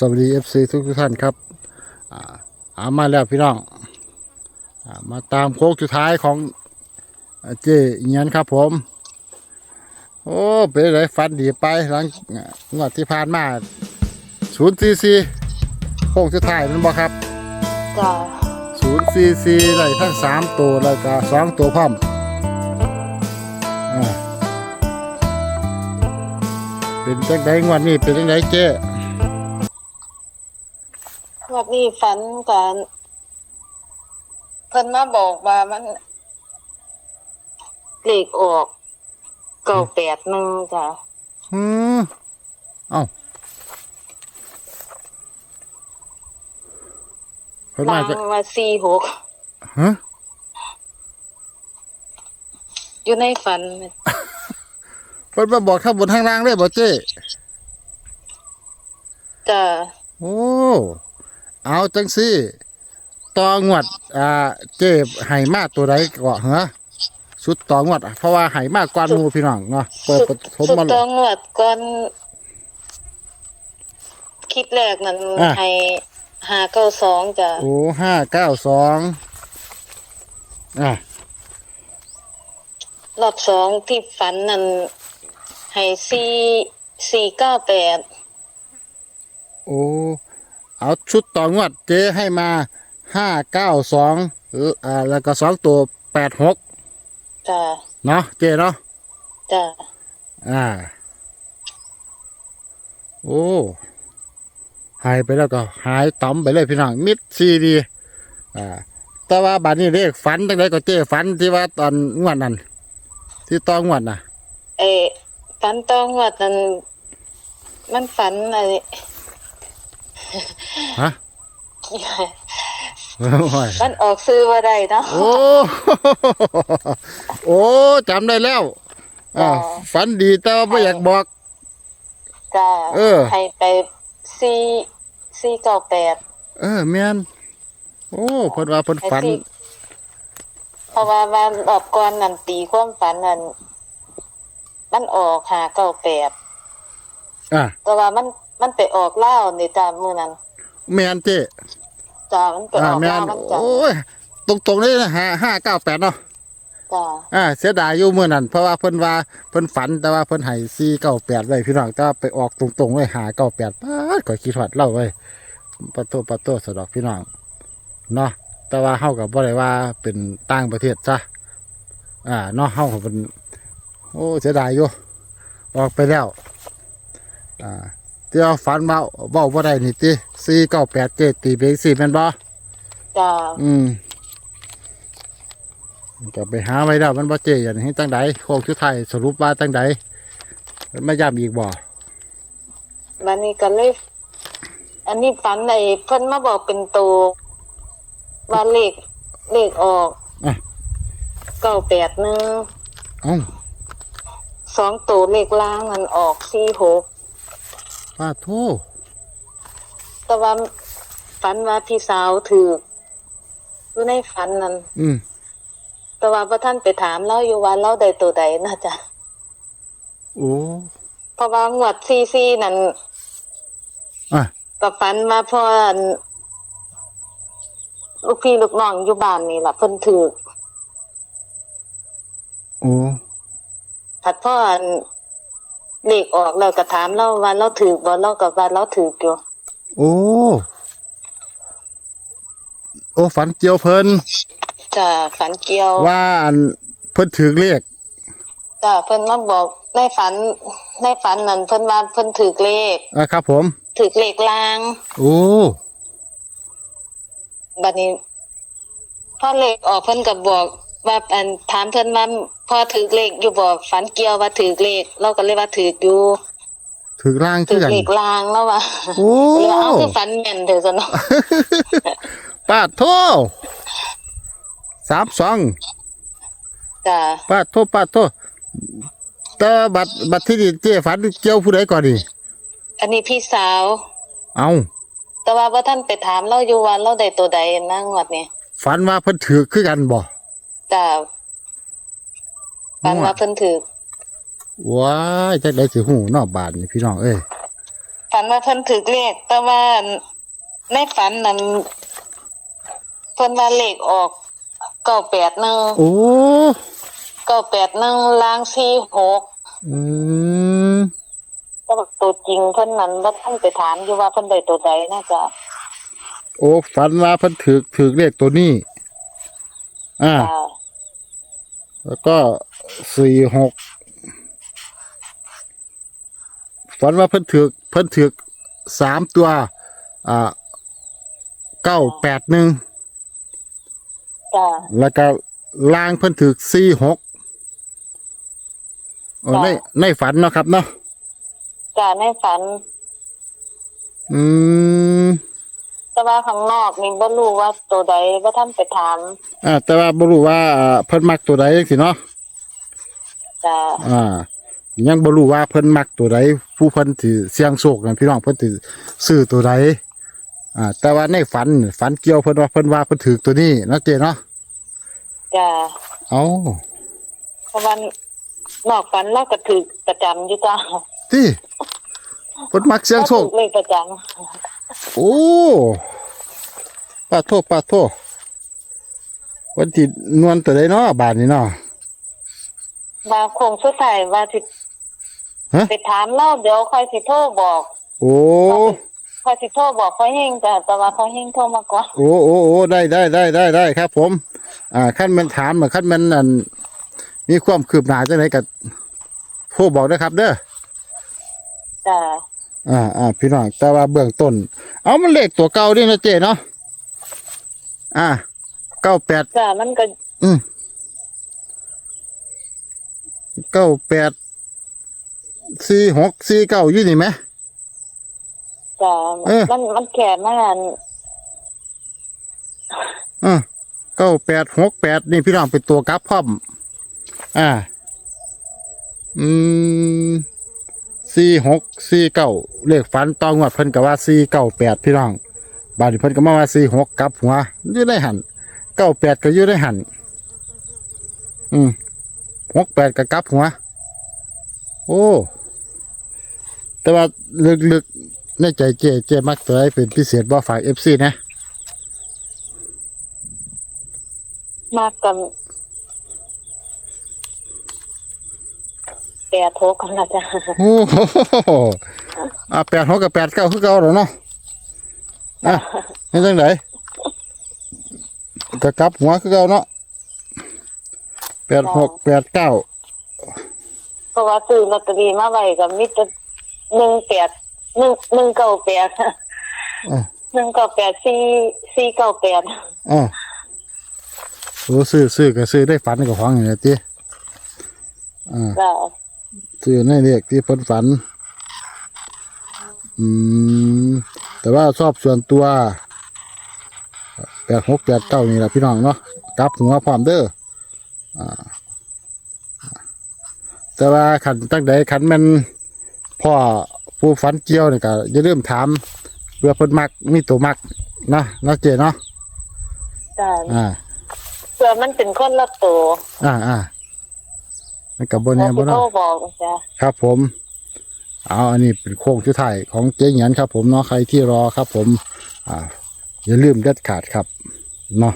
สวัสดีเอฟซีทุกท่านครับอ่าอามาแล้วพี่น้องอามาตามโค้งสุดท้ายของอ่าเจเงียนครับผม โอ้เป็นไรฟันดีไปหลังอ่างวดที่ผ่านมาศูนย์ซีซีโค้งสุดท้ายนั่นบ่ครับจ้าศูนย์ซีซีได้ทั้งสามตัวแล้วก็สองตัวพร้อมอ่าเป็นจังไดงวดนี้เป็นจังไดเจ้ วันนี้ฝันกันเพิ่นมาบอกว่ามันเลขออกเก้าแปดหนึ่งจ้ะอืมเอ้าเพิ่นลามาจะงมาสี่หกฮะอยู่ในฝันเพิ่นมาบอกข้างบนข้างล่างเลยบ่เจ้จ้ะโอ้ เอาจังซี่ตองวดอ่าเจ้ให้มาตัวใดก็เหรอชุดตองวดอะเพราะว่าให้มากกว่าหมู่พี่น้องเนาะเปิดปฐมสุดมาตองวดก่อนคลิปแรกนั้นอะ ให้หาเก้าสองจ้ะโอ้ห้าเก้าสองอะรอบสองที่ฝันนั้นให้สี่สี่เก้าแปดโอ้ เอาชุดต่องวดเจ๊ให้มาห้าเก้าสองอ่าแล้วก็สองตัวแปดหกจ้ะเนาะเจ๊เนาะจ้ะอ่า โอ้หายไปแล้วก็หายต่อมไปเลยพี่น้องมิดซีดีอ่าแต่ว่าบัดนี้เลขฝันตั้งแต่ก็เจ๊ฝันที่ว่าตอนงวดนั้นที่ตอนงวดน่ะ เออฝันตองวดนั้นมันฝันอะไร ฮะโอ้ยมันออกซื้อว่าได้เนาะโอ้โอ้จำได้แล้วอ่าอ๋อฝันดีแต่ว่าไม่อยากบอกจ้าเออ ให้ไปสี่สี่เก้าแปดเออแม่นโอ้เพิ่นว่าเพิ่นฝันให้สิเพราะว่าวันรอบก่อนนั่นตีความฝันนั่นมันออกหาเก้าแปดอะแต่ว่ามัน มันไปออกเล่าวในจ้ามือนั้นแม่นเจ้จ้ามันไปอ่าออกแม่เล่านวมันจ้าโอ้ยตรงๆเลยนะห้าห้าเก้าแปดเนาะจ้าอ่าเสียดายอยู่มื้อนั้นเพราะว่าเพิ่นว่าเพิ่นฝันแต่ว่าเพิ่นให้สี่เก้าแปดไว้พี่น้องแต่ว่าไปออกตรงๆเลยหาเก้าแปดป๊าดก็คิดฮอดเล่าไว้ปะโตปะโตสะดอกพี่น้องเนาะแต่ว่าเฮาก็บ่ได้ว่าเป็นต่างประเทศซะอ่าเนาะเฮาก็เป็นโอ้เสียดายอยู่ออกไปแล้ว อ่า เดี๋ยวฝันว่าเว้าบ่ได้นี่ติสี่เก้าแปดเจ็ดตีเป็นสี่แม่นบ่จ้าอืมก็ไปหาไว้แล้วมันบ่เจอย่างนี้ตั้งใดโคกชุดไทายสรุปว่าตั้งใดมันไม่ย้ำอีกบ่วันนี้ก็เลยอันนี้ฝันไอ้เพิ่นมาบอกเป็นตัวว่าเลขเลขออกอะเก้าแปดหนึ่งเอ้าสองตัวเลขล่างมันออกสี่หก ป้าโทแต่ว่าฝันว่าพี่สาวถืออยู่ในฝันนั้น อืมแต่ว่าพระท่านไปถามเราอยู่ว่าเราได้ตัวใดนะจ๊ะโอ้เพราะว่างวดซีซีนั้นอะก็ฝันว่าพ่ออันลูกพี่ลูกน้องอยู่บ้านนี่ล่ะเพิ่นถือโอ้ผัดพ่ออัน เลขออกแล้วก็ถามเราว่าเราถือบ่เราก็ว่าเราถืออยู่โอ้ โอ้ฝันเจียวเพิ่นจ้ะฝันเกี่ยวว่าอันเพิ่นถือเลขจ้ะเพิ่นมาบอกในฝันในฝันนั้นเพิ่นว่าเพิ่นถือเลขอะครับผม ถือเลขลาง โอ้บัดนี้พอเลขออกเพิ่นก็บอก ว่าอันถามเพิ่นว่าพอถือเลขอยู่บ่ฝันเกี่ยวว่าถือเลขเราก็เลยว่าถืออยู่ถือร่างถืคืออกันเลขลางแล้วว่าโอ้เลยว่าเอาคือฝันแม่นเด้อซะเนาะป้าโทสามสองจ้ะป้าโทษป้าโทษแต่บัตรบัตรที่นี่เจ๊ฝันเกี่ยวผู้ใดก่อนดิอันนี้พี่สาว เอาแต่ว่าบ่ท่านไปถามเราอยู่ว่าเราได้ตัวใดนะงวดนี้ฝันว่าเพิ่นถือคือกันบ่ จ้ะฝันว่าเพิ่นถือว้ายจักได้สิหูเนอกบานนี่พี่น้องเอ้ยฝันว่าเพิ่นถือเลขแต่ว่าในฝันนั้นเพิ่นว่าเลขออกเก้าแปดหนึ่งโอ้เก้าแปดหนึ่งลางสี่หกอืมก็แบบตัวจริงเพิ่นนั้นว่าท่านไปถามอยู่ว่าเพิ่นได้ตัวใดน่าจะโอ้ฝันว่าเพิ่นถือถือเลขตัวนี้ อ่าอ่าแล้วก็สี่หกฝันว่าเพิ่นถือเพิ่นถือสามตัว อ่าเก้าแปดหนึ่งจ้า แล้วก็ล่างเพิ่นถือสี่หกโอ้จ้ะในในฝันเนาะครับเนาะจ้าในฝัน อืม แต่ว่าข้างนอกนี่บ่รู้ว่าตัวใดว่าท่านไปถามอ่าแต่ว่าบ่รู้ว่าอ่าเพิ่นมักตัวใดจังซี่เนาะจ้าอ่า ยังบ่รู้ว่าเพิ่นมักตัวใดผู้เพิ่นสิเสี่ยงโชคนั่นพี่น้องเพิ่นสิซื้อตัวใดอ่า แต่ว่าในฝันฝันเกี่ยวเพิ่นว่าเพิ่นว่าเพิ่นถือตัวนี้เนาะเจเนาะจ้าเอ้าเพราะว่านอกฝันเราก็ถือประจำอยู่จ้าที่เพิ่นมักเสี่ยงโชคเราถือเลขประจ โอ้ปาโทษปาโทษวันที่นวลตัวใดเนาะบาดนี้เนาะำว่าโคงสุดท้ายว่าสิฮะไปถามเราเดี๋ยวค่อยสิโทรบอกโอ้ค่อยสิโทรบอกเขาเฮงจ้ะแต่ว่าเขาเฮงโทรมาก่อนโอ้โอ้โอ้ได้ได้ได้ได้ได้ครับ ผม อ่าขั้นมันถามอะขั้นมันอันมีความคืบหน้าจังไดกับโทรบอกด้วยครับเด้อจ้ะ อ่าอ่าพี่น้องแต่ว่าเบื้องต้น เอามันเลขตัวเก่าดินะเจเนาะอ่าเก้าแปดจ้ะมันก็อืมเก้าแปดสี่หกสี่เก้าอยู่นี่ไหม จ้ะเออมันมันแค่มาอันอ่าเก้าแปดหกแปดนี่พี่น้องเป็นตัวกราฟพร้อมอ่า อืม สี่หกสี่เก้าเลขฝันตองวดเพิ่นก็ว่าสี่เก้าแปดพี่น้องบาดนี้เพิ่นก็มาว่าสี่หกกลับหัวยู่ได้หันเก้าแปดก็ยู่ได้หันอืมหกแปดก็กลับหัว โอ้ แต่ว่าลึกๆในใจเจเจมักตัวให้เป็นพิเศษบ่ฝากเอฟซีนะ มากกัน แปดโทรกันนะจ้ะโอ้โหอะแปดหกกับแปดเก้าคือเก่าหรอเนาะอะนี่จังไหนก็กลับหัวคือเก่าเนาะแปดหกแปดเก้าเพราะว่าซื้อลอตเตอรี่มาไว้กับมิตรหนึ่งแปดหนึ่งหนึ่งเก้าแปดอะหนึ่งเก้าแปดสี่สี่เก้าแปดอะโอ้ซื้อซื้อก็ซื้อได้ฝันกับของอย่างนี้ตีอ่าจ้ะ ซื้อในเรียกที่เพ้นฝัน อืม แต่ว่าชอบส่วนตัวแปดหกแปดเก้านี่แหละพี่น้องเนาะกลับหัวพร้อมเด้ออ่าแต่ว่าขันตั้งใดขันแมันพ่อผู้ฝันเกี่ยวนี่ก็อย่าลืมถามเพื่อเพิ่นมักมีตัวมักเนาะเนาะเจเนาะจ้ะอ่าเพื่อมันเป็นคนละตัวอ่าอ่า มันกับบนเราแน่บสินโทรเนาะบอกจ้ะครับ ผม เอาอันนี้เป็นโค้งชุดไทายของเจ๊หยันครับ ผมเนาะใครที่รอครับ ผม อ่า อย่าลืมเด็ดขาดครับเนาะ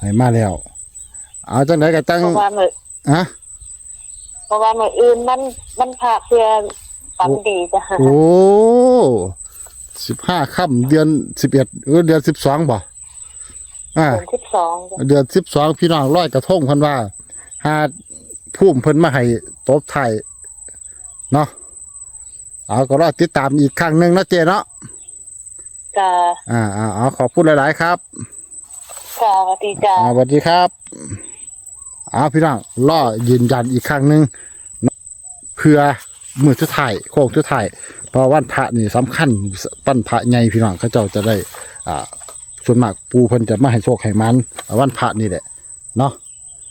ให้มาแล้ว เอาจังไหนก็จังเพราะว่ามืออะเพราะว่ามืออื่นมันมันพาเพื่อฝันดีจ้ะโอ้สิบห้าค่ำเดือนสิบเอ็ดเออเดือนสิบสองบ่อ่า เดือนสิบสองจ้ะเดือนสิบสองพี่น้องร้อยกระทงเพันว่าหา พุ่มเพิ่นมาให้ตบไทายเนาะเอาก็รอติดตามอีกครั้งหนึ่งนะเจเนาะจ้ะอ่าอ่าเอาขอบคุณหลาย ๆ ครับจ้ะสวัสดีจ้ะอ่าสวัสดีครับเอาพี่น้องล่อยืนยันอีกครั้งหนึ่งเพื่อมือชุดไทายโค้งชุดไทายเพราะวันพระนี่สำคัญปั้นพระใหญ่พี่น้องเขาเจ้าจะได้ อ่าส่วนมากปูเพิ่นจะมาให้โชคให้มันวันพระนี่แหละเนาะ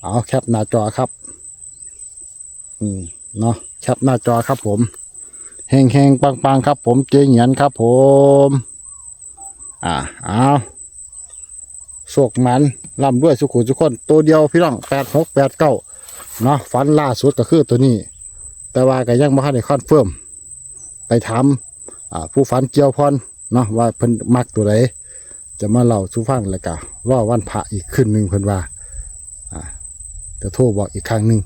เอาแคปหน้าจอครับ อืมเนาะแคปหน้าจอครับผมเฮงเฮงปังปังๆครับผมเจเหงียนครับผม อ่าเอาโศกมันร่ำด้วยสุขุมทุกคน ตัวเดียวพี่น้องแปดหกแปดเก้าเนาะฟันล่าสุดก็คือตัวนี้ แต่ว่าก็ยังไม่ทันได้คอนเฟิร์มไปถามอ่าผู้ฝันเกี่ยวพรเนาะว่าเพิ่นมักตัวใดจะมาเล่าสู่ฟังแล้วก็รอวันพระอีกคืนหนึ่งเพิ่นว่า อ่าจะโทรบอกอีกครั้งหนึ่ง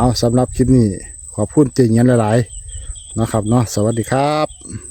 เอาสำหรับคลิปนี้ขอบคุณเจรินหลายๆนะครับเนาะสวัสดีครับ